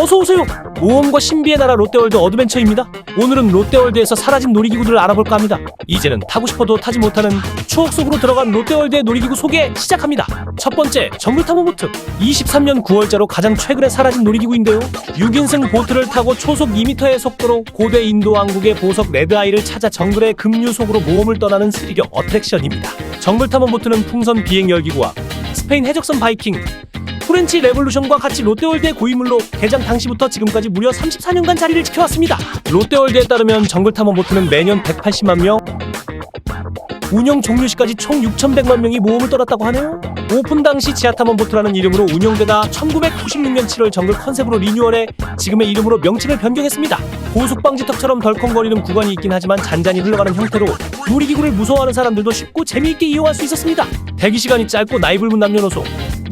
어서 오세요. 모험과 신비의 나라 롯데월드 어드벤처입니다. 오늘은 롯데월드에서 사라진 놀이기구들을 알아볼까 합니다. 이제는 타고 싶어도 타지 못하는 추억 속으로 들어간 롯데월드의 놀이기구 소개 시작합니다. 첫 번째, 정글탐험 보트. 23년 9월자로 가장 최근에 사라진 놀이기구인데요. 6인승 보트를 타고 초속 2m의 속도로 고대 인도 왕국의 보석 레드아이를 찾아 정글의 급류 속으로 모험을 떠나는 스리력 어트랙션입니다. 정글탐험 보트는 풍선 비행 열기구와 스페인 해적선 바이킹, 프렌치 레볼루션과 같이 롯데월드의 고인물로 개장 당시부터 지금까지 무려 34년간 자리를 지켜왔습니다. 롯데월드에 따르면 정글 탐험 보트는 매년 180만 명, 운영 종료 시까지 총 6,100만 명이 모험을 떠났다고 하네요. 오픈 당시 지하탐험 보트라는 이름으로 운영되다 1996년 7월 정글 컨셉으로 리뉴얼해 지금의 이름으로 명칭을 변경했습니다. 고속방지턱처럼 덜컹거리는 구간이 있긴 하지만 잔잔히 흘러가는 형태로 놀이기구를 무서워하는 사람들도 쉽고 재미있게 이용할 수 있었습니다. 대기 시간이 짧고 나이 붉은 남녀노소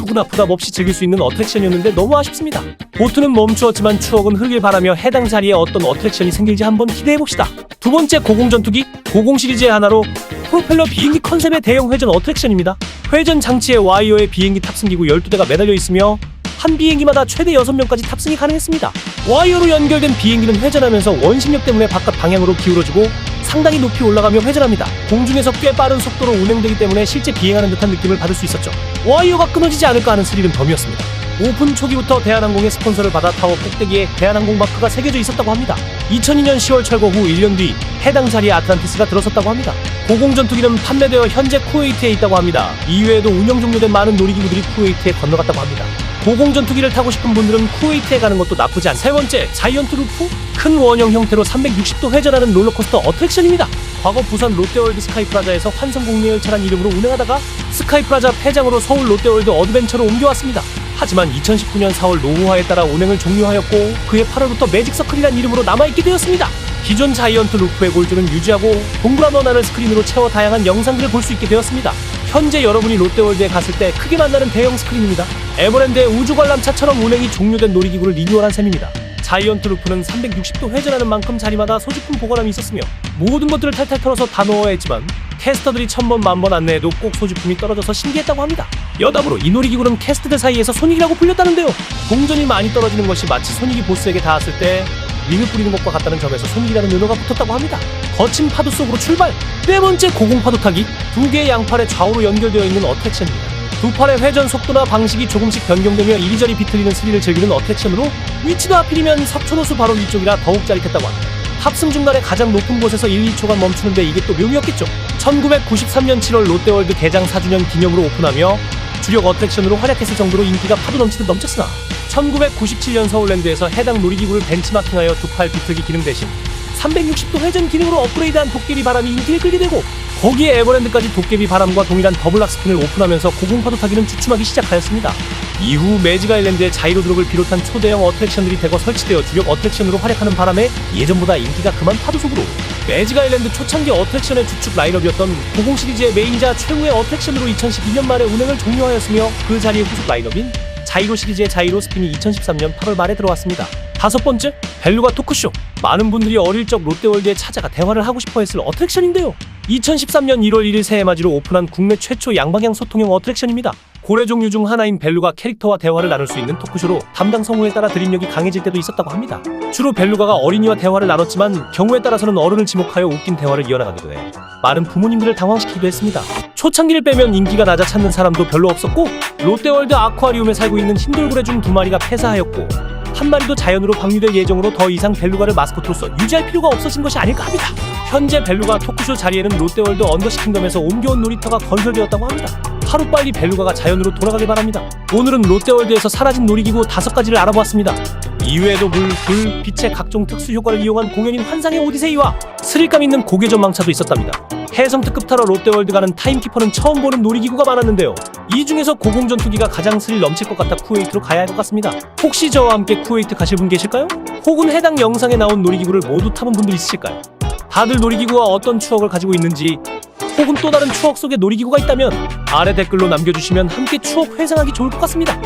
누구나 부담 없이 즐길 수 있는 어트랙션이었는데 너무 아쉽습니다. 보트는 멈추었지만 추억은 흐르길 바라며 해당 자리에 어떤 어트랙션이 생길지 한번 기대해봅시다. 두 번째 고공전투기 고공 시리즈의 하나로 프로펠러 비행기 컨셉의 대형 회전 어트랙션입니다. 회전 장치에 와이어의 비행기 탑승기구 12대가 매달려 있으며 한 비행기마다 최대 6명까지 탑승이 가능했습니다. 와이어로 연결된 비행기는 회전하면서 원심력 때문에 바깥 방향으로 기울어지고 상당히 높이 올라가며 회전합니다. 공중에서 꽤 빠른 속도로 운행되기 때문에 실제 비행하는 듯한 느낌을 받을 수 있었죠. 와이어가 끊어지지 않을까 하는 스릴은 덤이었습니다. 오픈 초기부터 대한항공의 스폰서를 받아 타워 꼭대기에 대한항공 마크가 새겨져 있었다고 합니다. 2002년 10월 철거 후 1년 뒤 해당 자리에 아틀란티스가 들어섰다고 합니다. 고공전투기는 판매되어 현재 쿠웨이트에 있다고 합니다. 이외에도 운영 종료된 많은 놀이기구들이 쿠웨이트에 건너갔다고 합니다. 고공 전투기를 타고 싶은 분들은 쿠웨이트에 가는 것도 나쁘지 않. 세 번째, 자이언트 루프? 큰 원형 형태로 360도 회전하는 롤러코스터 어트랙션입니다. 과거 부산 롯데월드 스카이프라자에서 환성공례열차란 이름으로 운행하다가 스카이프라자 폐장으로 서울 롯데월드 어드벤처로 옮겨왔습니다. 하지만 2019년 4월 노후화에 따라 운행을 종료하였고 그해 8월부터 매직서클이란 이름으로 남아있게 되었습니다. 기존 자이언트 루프의 골조는 유지하고 동그란 원안을 스크린으로 채워 다양한 영상들을 볼 수 있게 되었습니다. 현재 여러분이 롯데월드에 갔을 때 크게 만나는 대형 스크린입니다. 에버랜드의 우주관람차처럼 운행이 종료된 놀이기구를 리뉴얼한 셈입니다. 자이언트 루프는 360도 회전하는 만큼 자리마다 소지품 보관함이 있었으며 모든 것들을 탈탈 털어서 다 넣어야 했지만 캐스터들이 천번 만번 안내해도 꼭 소지품이 떨어져서 신기했다고 합니다. 여담으로 이 놀이기구는 캐스트들 사이에서 손익이라고 불렸다는데요. 동전이 많이 떨어지는 것이 마치 손익이 보스에게 닿았을 때 링을 뿌리는 것과 같다는 점에서 손익이라는 은어가 붙었다고 합니다. 거친 파도 속으로 출발! 네 번째 고공파도 타기 두 개의 양팔에 좌우로 연결되어 있는 어트랙션입니다. 두 팔의 회전 속도나 방식이 조금씩 변경되며 이리저리 비틀리는 스릴을 즐기는 어트랙션으로 위치도 하필이면 석촌호수 바로 위쪽이라 더욱 짜릿했다고 합니다. 탑승 중간에 가장 높은 곳에서 1, 2초간 멈추는데 이게 또 묘미였겠죠. 1993년 7월 롯데월드 개장 4주년 기념으로 오픈하며 주력 어트랙션으로 활약했을 정도로 인기가 파도 넘치듯 넘쳤으나 1997년 서울랜드에서 해당 놀이기구를 벤치마킹하여 두 팔 비틀기 기능 대신 360도 회전 기능으로 업그레이드한 도깨비 바람이 인기를 끌게 되고 거기에 에버랜드까지 도깨비 바람과 동일한 더블락 스핀을 오픈하면서 고공 파도 타기는 주춤하기 시작하였습니다. 이후 매직 아일랜드의 자이로 드롭을 비롯한 초대형 어트랙션들이 대거 설치되어 주력 어트랙션으로 활약하는 바람에 예전보다 인기가 그만 파도 속으로 매직 아일랜드 초창기 어트랙션의 주축 라인업이었던 고공 시리즈의 메인자 최후의 어트랙션으로 2012년 말에 운행을 종료하였으며 그 자리에 후속 라인업인 자이로 시리즈의 자이로 스핀이 2013년 8월 말에 들어왔습니다. 다섯 번째, 벨루가 토크쇼. 많은 분들이 어릴 적 롯데월드에 찾아가 대화를 하고 싶어 했을 어트랙션인데요. 2013년 1월 1일 새해 맞이로 오픈한 국내 최초 양방향 소통형 어트랙션입니다. 고래 종류 중 하나인 벨루가 캐릭터와 대화를 나눌 수 있는 토크쇼로 담당 성우에 따라 드립력이 강해질 때도 있었다고 합니다. 주로 벨루가가 어린이와 대화를 나눴지만 경우에 따라서는 어른을 지목하여 웃긴 대화를 이어나가기도 해 많은 부모님들을 당황시키기도 했습니다. 초창기를 빼면 인기가 낮아 찾는 사람도 별로 없었고 롯데월드 아쿠아리움에 살고 있는 흰돌고래 중 두 마리가 폐사하였고 한 마리도 자연으로 방류될 예정으로 더 이상 벨루가를 마스코트로서 유지할 필요가 없어진 것이 아닐까 합니다. 현재 벨루가 토크쇼 자리에는 롯데월드 언더시킹덤에서 옮겨온 놀이터가 건설되었다고 합니다. 하루빨리 벨루가가 자연으로 돌아가길 바랍니다. 오늘은 롯데월드에서 사라진 놀이기구 다섯 가지를 알아보았습니다. 이외에도 물, 불, 빛의 각종 특수 효과를 이용한 공연인 환상의 오디세이와 스릴감 있는 고개 전망차도 있었답니다. 해성 특급 타러 롯데월드 가는 타임키퍼는 처음 보는 놀이기구가 많았는데요. 이 중에서 고공전투기가 가장 스릴 넘칠 것 같아 쿠웨이트로 가야 할 것 같습니다. 혹시 저와 함께 쿠웨이트 가실 분 계실까요? 혹은 해당 영상에 나온 놀이기구를 모두 타본 분들 있으실까요? 다들 놀이기구와 어떤 추억을 가지고 있는지 혹은 또 다른 추억 속에 놀이기구가 있다면 아래 댓글로 남겨주시면 함께 추억 회상하기 좋을 것 같습니다.